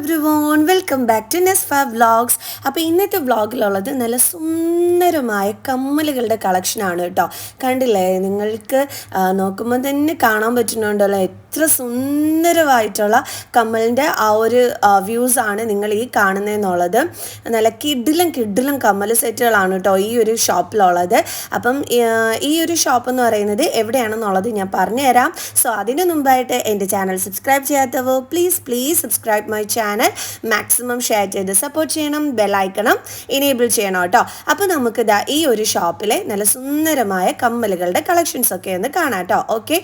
Welcome back to നെസ്ഫ vlogs അപ്പോൾ ഇന്നത്തെ വ്ളോഗിലുള്ളത് നല്ല സുന്ദരമായ കമ്മലുകളുടെ കളക്ഷനാണ് കേട്ടോ. കണ്ടില്ലേ? നിങ്ങൾക്ക് നോക്കുമ്പോൾ തന്നെ കാണാൻ പറ്റുന്നുണ്ടല്ലോ എത്ര സുന്ദരമായിട്ടുള്ള കമ്മലിന്റെ ആ ഒരു വ്യൂസ് ആണ് നിങ്ങൾ ഈ കാണുന്നതെന്നുള്ളത്. നല്ല കിഡിലും കിഡിലും കമ്മൽ സെറ്റുകളാണ് കേട്ടോ ഈ ഒരു ഷോപ്പിലുള്ളത്. അപ്പം ഈ ഒരു ഷോപ്പ് എന്ന് പറയുന്നത് എവിടെയാണെന്നുള്ളത് ഞാൻ പറഞ്ഞുതരാം. സോ അതിന് മുമ്പായിട്ട് എന്റെ channel subscribe ചെയ്യാത്തവോ please please subscribe my channel maximum share ചെയ്ത് സപ്പോർട്ട് ചെയ്യണം ബെല്ലൈക്കണം ഇനേബിൾ ചെയ്യണം കേട്ടോ. അപ്പോൾ നമുക്ക് ഇതാ ഈ ഒരു ഷോപ്പിലെ നല്ല സുന്ദരമായ കമ്മലുകളുടെ കളക്ഷൻസ് ഒക്കെ ഒന്ന് കാണാം കേട്ടോ. ഓക്കെ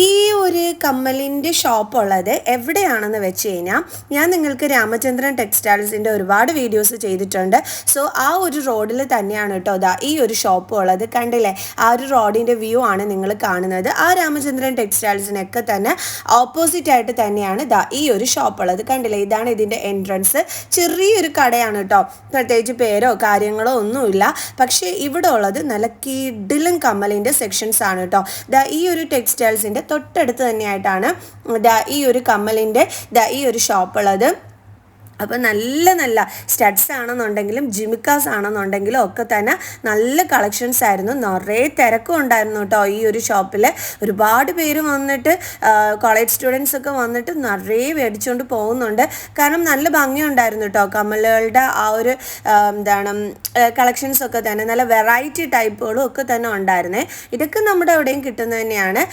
ഈ ഒരു കമ്മലിന്റെ ഷോപ്പ് ഉള്ളത് എവിടെയാണെന്ന് വെച്ച് കഴിഞ്ഞാൽ ഞാൻ നിങ്ങൾക്ക് രാമചന്ദ്രൻ ടെക്സ്റ്റൈൽസിന്റെ ഒരുപാട് വീഡിയോസ് ചെയ്തിട്ടുണ്ട്. സോ ആ ഒരു റോഡിൽ തന്നെയാണ് കേട്ടോ ദാ ഈ ഒരു ഷോപ്പ് ഉള്ളത് കണ്ടില്ലേ? ആ ഒരു റോഡിന്റെ വ്യൂ ആണ് നിങ്ങൾ കാണുന്നത്. ആ രാമചന്ദ്രൻ ടെക്സ്റ്റൈൽസിനൊക്കെ തന്നെ ഓപ്പോസിറ്റ് ആയിട്ട് തന്നെയാണ് ഇതാ ഈ ഒരു ഷോപ്പ് ഉള്ളത് കണ്ടില്ലേ? ഇതാണ് ഇതിന്റെ എൻട്രൻസ് ചെറിയൊരു കടയാണ് കേട്ടോ. പ്രത്യേകിച്ച് പേരോ കാര്യങ്ങളോ ഒന്നുമില്ല. പക്ഷേ ഇവിടെ ഉള്ളത് നല്ല കിഡിലും കമ്മലിന്റെ സെക്ഷൻസ് ആണ് കേട്ടോ. ഇതാ ഈ ഒരു ടെക്സ്റ്റൈൽസിന്റെ തൊട്ടടുത്ത് തന്നെയായിട്ടാണ് ദാ ഈ ഒരു കമ്മലിന്റെ ഈ ഒരു ഷോപ്പ് അപ്പോൾ നല്ല നല്ല സ്റ്റഡ്സ് ആണെന്നുണ്ടെങ്കിലും ജിമിക്കാസ് ആണെന്നുണ്ടെങ്കിലും ഒക്കെ തന്നെ നല്ല കളക്ഷൻസ് ആയിരുന്നു. നിറയെ തിരക്കും ഉണ്ടായിരുന്നു കേട്ടോ ഈ ഒരു ഷോപ്പിൽ ഒരുപാട് പേര് വന്നിട്ട് കോളേജ് സ്റ്റുഡൻസ് ഒക്കെ വന്നിട്ട് നിറയെ മേടിച്ചുകൊണ്ട് പോകുന്നുണ്ട്. കാരണം നല്ല ഭംഗിയുണ്ടായിരുന്നു കേട്ടോ കമ്മലുകളുടെ ആ ഒരു എന്താണ് കളക്ഷൻസ് ഒക്കെ തന്നെ. നല്ല വെറൈറ്റി ടൈപ്പുകളും ഒക്കെ തന്നെ ഉണ്ടായിരുന്നേ. ഇതൊക്കെ നമ്മുടെ എവിടെയും കിട്ടുന്നത് തന്നെയാണ്.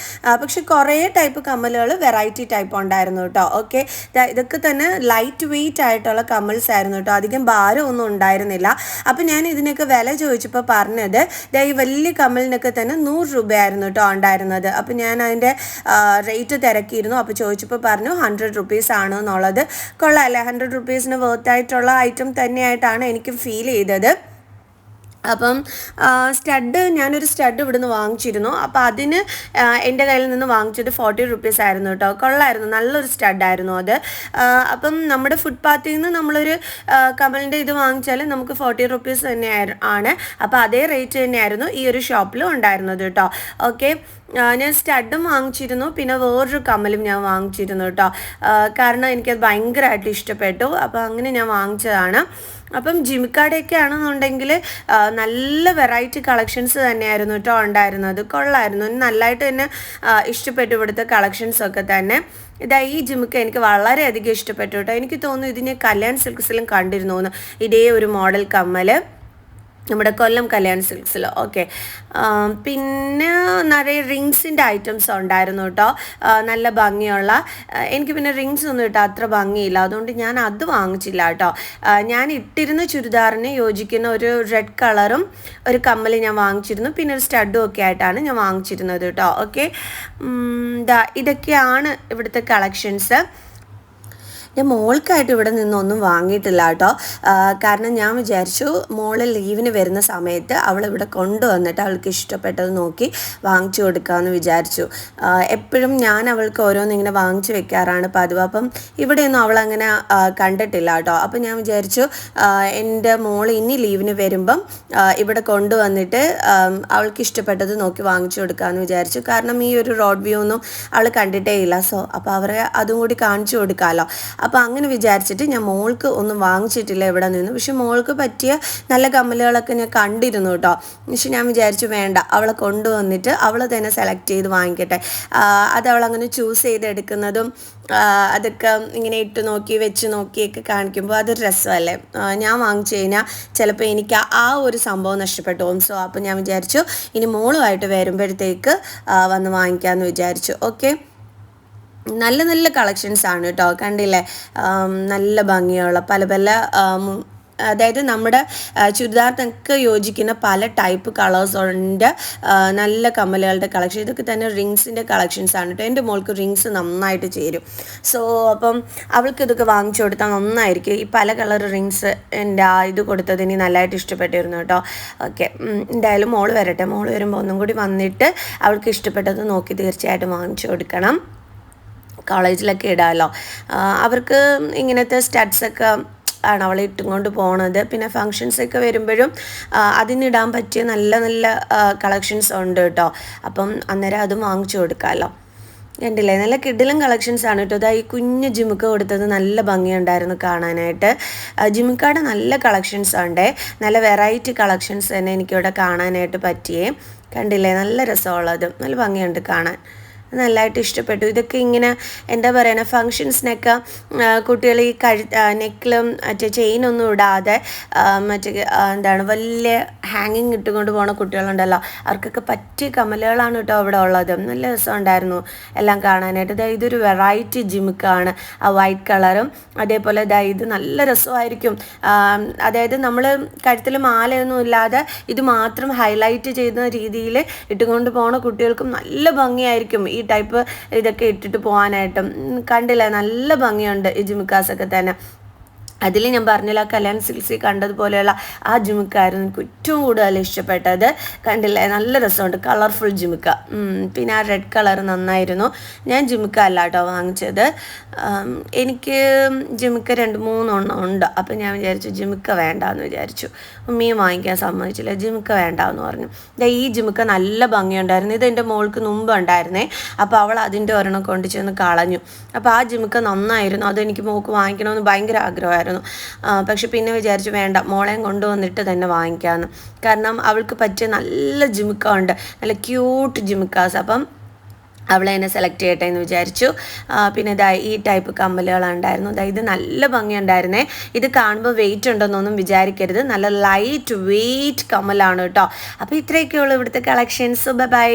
പക്ഷെ കുറേ ടൈപ്പ് കമ്മലുകൾ വെറൈറ്റി ടൈപ്പ് ഉണ്ടായിരുന്നു കേട്ടോ. ഓക്കെ ഇതൊക്കെ തന്നെ ലൈറ്റ് വെയിറ്റ് ആയിട്ടുള്ള കമ്മൽസ് ആയിരുന്നു കേട്ടോ. അധികം ഭാരം ഒന്നും ഉണ്ടായിരുന്നില്ല. അപ്പം ഞാൻ ഇതിനൊക്കെ വില ചോദിച്ചപ്പോൾ പറഞ്ഞത് ഈ വലിയ കമ്മലിനൊക്കെ തന്നെ നൂറ് രൂപയായിരുന്നു കേട്ടോ ഉണ്ടായിരുന്നത്. അപ്പം ഞാൻ അതിന്റെ റേറ്റ് തിരക്കിയിരുന്നു. അപ്പോൾ ചോദിച്ചപ്പോൾ പറഞ്ഞു ഹൺഡ്രഡ് റുപ്പീസ് ആണ് എന്നുള്ളത് കൊള്ളാം. അല്ലേ? ഹൺഡ്രഡ് റുപ്പീസിന് വേർത്തായിട്ടുള്ള ഐറ്റം തന്നെയായിട്ടാണ് എനിക്ക് ഫീൽ ചെയ്തത്. അപ്പം സ്റ്റഡ് ഞാനൊരു സ്റ്റഡ് ഇവിടുന്ന് വാങ്ങിച്ചിരുന്നു. അപ്പോൾ അതിന് എന്റെ കയ്യിൽ നിന്ന് വാങ്ങിച്ചത് ഫോർട്ടി റുപ്പീസ് ആയിരുന്നു കേട്ടോ കൊള്ളായിരുന്നു. നല്ലൊരു സ്റ്റഡായിരുന്നു അത്. അപ്പം നമ്മുടെ ഫുട്പാത്തിൽ നിന്ന് നമ്മളൊരു കമലിന്റെ ഇത് വാങ്ങിച്ചാൽ നമുക്ക് ഫോർട്ടി റുപ്പീസ് തന്നെ ആണ്. അപ്പോൾ അതേ റേറ്റ് തന്നെയായിരുന്നു ഈ ഒരു ഷോപ്പിലും ഉണ്ടായിരുന്നത് കേട്ടോ ഓക്കെ ഞാൻ സ്റ്റഡും വാങ്ങിച്ചിരുന്നു. പിന്നെ വേറൊരു കമ്മലും ഞാൻ വാങ്ങിച്ചിരുന്നു കേട്ടോ കാരണം എനിക്കത് ഭയങ്കരമായിട്ട് ഇഷ്ടപ്പെട്ടു. അപ്പോൾ അങ്ങനെ ഞാൻ വാങ്ങിച്ചതാണ്. അപ്പം ജിമിക്കാടെയൊക്കെ ആണെന്നുണ്ടെങ്കിൽ നല്ല വെറൈറ്റി കളക്ഷൻസ് തന്നെയായിരുന്നു കേട്ടോ ഉണ്ടായിരുന്നത്. കൊള്ളായിരുന്നു. നല്ലതായിട്ട് തന്നെ ഇഷ്ടപ്പെട്ടു ഇവിടുത്തെ കളക്ഷൻസ് ഒക്കെ തന്നെ. ഇതാ ഈ ജിമുക്ക് എനിക്ക് വളരെയധികം ഇഷ്ടപ്പെട്ടു കേട്ടോ എനിക്ക് തോന്നുന്നു ഇതിനെ കല്യാൺ സിൽക്സിലും കണ്ടിരുന്നു ഇതേ ഒരു മോഡൽ കമ്മൽ നമ്മുടെ കൊല്ലം കല്യാൺ സിൽക്സിൽ ഓക്കെ പിന്നെ നിറയെ റിങ്സിന്റെ ഐറ്റംസ് ഉണ്ടായിരുന്നു കേട്ടോ. നല്ല ഭംഗിയുള്ള. എനിക്ക് പിന്നെ റിങ്സ് ഒന്നും ഇട്ടാൽ അത്ര ഭംഗിയില്ല. അതുകൊണ്ട് ഞാൻ അത് വാങ്ങിച്ചില്ല കേട്ടോ. ഞാൻ ഇട്ടിരുന്ന ചുരിദാറിന് യോജിക്കുന്ന ഒരു റെഡ് കളറും ഒരു കമ്മൽ ഞാൻ വാങ്ങിച്ചിരുന്നു. പിന്നെ ഒരു സ്റ്റഡും ഒക്കെ ആയിട്ടാണ് ഞാൻ വാങ്ങിച്ചിരുന്നത് കേട്ടോ. ഓക്കെ ഇതൊക്കെയാണ് ഇവിടുത്തെ കളക്ഷൻസ് ഞാൻ മോൾക്കായിട്ട് ഇവിടെ നിന്നൊന്നും വാങ്ങിയിട്ടില്ല കേട്ടോ. കാരണം ഞാൻ വിചാരിച്ചു മോൾ ലീവിന് വരുന്ന സമയത്ത് അവൾ ഇവിടെ കൊണ്ടുവന്നിട്ട് അവൾക്ക് ഇഷ്ടപ്പെട്ടത് നോക്കി വാങ്ങിച്ചു കൊടുക്കാമെന്ന് വിചാരിച്ചു. എപ്പോഴും ഞാൻ അവൾക്ക് ഓരോന്ന് ഇങ്ങനെ വാങ്ങിച്ചു വെക്കാറാണ് പതിവ്. അപ്പം ഇവിടെയൊന്നും അവൾ അങ്ങനെ കണ്ടിട്ടില്ല കേട്ടോ. അപ്പം ഞാൻ വിചാരിച്ചു എന്റെ മോൾ ഇനി ലീവിന് വരുമ്പം ഇവിടെ കൊണ്ടുവന്നിട്ട് അവൾക്ക് ഇഷ്ടപ്പെട്ടത് നോക്കി വാങ്ങിച്ചു കൊടുക്കാമെന്ന് വിചാരിച്ചു. കാരണം ഈ ഒരു റോഡ് വ്യൂ ഒന്നും അവൾ കണ്ടിട്ടേ ഇല്ല. സോ അപ്പോൾ അവരെ അതും കൂടി കാണിച്ചു കൊടുക്കാമല്ലോ അപ്പോൾ അങ്ങനെ വിചാരിച്ചിട്ട് ഞാൻ മോൾക്ക് ഒന്നും വാങ്ങിച്ചിട്ടില്ല ഇവിടെ നിന്ന്. പക്ഷെ മോൾക്ക് പറ്റിയ നല്ല കമ്മലുകളൊക്കെ ഞാൻ കണ്ടിരുന്നു കേട്ടോ. പക്ഷെ ഞാൻ വിചാരിച്ചു വേണ്ട അവളെ കൊണ്ടുവന്നിട്ട് അവൾ തന്നെ സെലക്ട് ചെയ്ത് വാങ്ങിക്കട്ടെ. അത് അവളങ്ങനെ ചൂസ് ചെയ്തെടുക്കുന്നതും അതൊക്കെ ഇങ്ങനെ ഇട്ട് നോക്കി വെച്ച് നോക്കിയൊക്കെ കാണിക്കുമ്പോൾ അതൊരു രസമല്ലേ? ഞാൻ വാങ്ങിച്ചു കഴിഞ്ഞാൽ ചിലപ്പോൾ എനിക്ക് ആ- ഒരു സംഭവം നഷ്ടപ്പെട്ടു സോ അപ്പോൾ ഞാൻ വിചാരിച്ചു ഇനി മോളുമായിട്ട് വരുമ്പോഴത്തേക്ക് വന്ന് വാങ്ങിക്കാമെന്ന് വിചാരിച്ചു. ഓക്കെ നല്ല നല്ല കളക്ഷൻസ് ആണ് കേട്ടോ കണ്ടില്ലേ? നല്ല ഭംഗിയുള്ള പല പല അതായത് നമ്മുടെ ചുരിദാറിനൊക്കെ യോജിക്കുന്ന പല ടൈപ്പ് കളേഴ്സ് ഉണ്ട്. നല്ല കമ്മലുകളുടെ കളക്ഷൻ ഇതൊക്കെ തന്നെ റിങ്സിന്റെ കളക്ഷൻസ് ആണ് കേട്ടോ എന്റെ മോൾക്ക് റിങ്സ് നന്നായിട്ട് ചേരും. സോ അപ്പം അവൾക്ക് ഇതൊക്കെ വാങ്ങിച്ചു കൊടുത്താൽ നന്നായിരിക്കും. ഈ പല കളർ റിങ്സ് എന്റെ ആ ഇത് കൊടുത്തതിന് നല്ലതായിട്ട് ഇഷ്ടപ്പെട്ടിരുന്നു കേട്ടോ ഓക്കെ എന്തായാലും മോൾ വരട്ടെ. മോൾ വരുമ്പോൾ ഒന്നും കൂടി വന്നിട്ട് അവൾക്ക് ഇഷ്ടപ്പെട്ടത് നോക്കി തീർച്ചയായിട്ടും വാങ്ങിച്ചു കൊടുക്കണം. കോളേജിലൊക്കെ ഇടാമല്ലോ അവർക്ക് ഇങ്ങനത്തെ സ്റ്റഡ്സൊക്കെ ആണ് അവളെ ഇട്ടുകൊണ്ട് പോണത്. പിന്നെ ഫങ്ഷൻസ് ഒക്കെ വരുമ്പോഴും അതിനിടാൻ പറ്റിയ നല്ല നല്ല കളക്ഷൻസ് ഉണ്ട് കേട്ടോ അപ്പം അന്നേരം അതും വാങ്ങിച്ചു കൊടുക്കാമല്ലോ കണ്ടില്ലേ? നല്ല കിഡിലും കളക്ഷൻസ് ആണ് കേട്ടോ അതായത് ഈ കുഞ്ഞ് ജിമുക്ക് കൊടുത്തത് നല്ല ഭംഗിയുണ്ടായിരുന്നു കാണാനായിട്ട്. ജിമുക്കാട് നല്ല കളക്ഷൻസ് ഉണ്ട് നല്ല വെറൈറ്റി കളക്ഷൻസ് തന്നെ എനിക്കിവിടെ കാണാനായിട്ട് പറ്റിയേ. കണ്ടില്ലേ? നല്ല രസമുള്ളതും. നല്ല ഭംഗിയുണ്ട് കാണാൻ. നല്ലതായിട്ട് ഇഷ്ടപ്പെട്ടു. ഇതൊക്കെ ഇങ്ങനെ എന്താ പറയുക ഫങ്ഷൻസിനൊക്കെ കുട്ടികൾ ഈ കഴു നെക്കിലും മറ്റേ ചെയിനൊന്നും ഇടാതെ മറ്റേ എന്താണ് വലിയ ഹാങ്ങിങ് ഇട്ടുകൊണ്ട് പോണ കുട്ടികളുണ്ടല്ലോ. അവർക്കൊക്കെ പറ്റിയ കമലുകളാണ് കേട്ടോ അവിടെ ഉള്ളത്. നല്ല രസമുണ്ടായിരുന്നു എല്ലാം കാണാനായിട്ട്. ദാ ഇതൊരു വെറൈറ്റി ജിമുക്കാണ് ആ വൈറ്റ് കളറും അതേപോലെ ദാ ഇത് നല്ല രസമായിരിക്കും. അതായത് നമ്മൾ കഴുത്തിൽ മാലയൊന്നും ഇല്ലാതെ ഇത് മാത്രം ഹൈലൈറ്റ് ചെയ്യുന്ന രീതിയിൽ ഇട്ടുകൊണ്ട് പോണ കുട്ടികൾക്കും നല്ല ഭംഗിയായിരിക്കും. ഈ ടൈപ്പ് ഇതൊക്കെ ഇട്ടിട്ട് പോകാനായിട്ടും കണ്ടില്ലേ? നല്ല ഭംഗിയുണ്ട്. ഈ ജിമിക്കാസൊക്കെ തന്നെ. അതിൽ ഞാൻ പറഞ്ഞില്ല കല്യാൺ സിൽസിൽ കണ്ടതുപോലെയുള്ള ആ ജിമുക്കായിരുന്നു എനിക്ക് ഏറ്റവും കൂടുതൽ ഇഷ്ടപ്പെട്ടത്. കണ്ടില്ലേ? നല്ല രസമുണ്ട്. കളർഫുൾ ജിമുക്ക. പിന്നെ ആ റെഡ് കളർ നന്നായിരുന്നു. ഞാൻ ജിമുക്ക അല്ല കേട്ടോ വാങ്ങിച്ചത്. എനിക്ക് ജിമുക്ക രണ്ട് മൂന്നെണ്ണം ഉണ്ട്. അപ്പം ഞാൻ വിചാരിച്ചു ജിമുക്ക വേണ്ടാന്ന് വിചാരിച്ചു. ഉമ്മയും വാങ്ങിക്കാൻ സമ്മതിച്ചില്ല. ജിമുക്ക വേണ്ടാന്ന് പറഞ്ഞു. ദേ ഈ ജിമുക്ക നല്ല ഭംഗിയുണ്ടായിരുന്നു. ഇത് എന്റെ മോൾക്ക് മുമ്പ് ഉണ്ടായിരുന്നേ. അപ്പോൾ അവൾ അതിന്റെ ഒരെണ്ണം കൊണ്ടു ചെന്ന് കളഞ്ഞു. അപ്പോൾ ആ ജിമുക്ക നന്നായിരുന്നു. അതെനിക്ക് മോൾക്ക് വാങ്ങിക്കണമെന്ന് ഭയങ്കര ആഗ്രഹമായിരുന്നു. ആ, പക്ഷെ പിന്നെ വിചാരിച്ചു വേണ്ട മോളെയും കൊണ്ടുവന്നിട്ട് തന്നെ വാങ്ങിക്കാമെന്ന് കാരണം അവൾക്ക് പറ്റിയ നല്ല ജിമിക്ക ഉണ്ട്. നല്ല ക്യൂട്ട് ജിമുക്കാസ്. അപ്പം അവളെ എന്നെ സെലക്ട് ചെയ്യട്ടെ എന്ന് വിചാരിച്ചു. പിന്നെ ഇതാ ഈ ടൈപ്പ് കമ്മലുകളുണ്ടായിരുന്നു ദാ ഇത് നല്ല ഭംഗിയുണ്ടായിരുന്നേ. ഇത് കാണുമ്പോൾ വെയിറ്റ് ഉണ്ടെന്നൊന്നും വിചാരിക്കരുത്. നല്ല ലൈറ്റ് വെയിറ്റ് കമ്മലാണ് കേട്ടോ. അപ്പോൾ ഇത്രയൊക്കെയുള്ളൂ ഇവിടുത്തെ കളക്ഷൻസ് ബൈ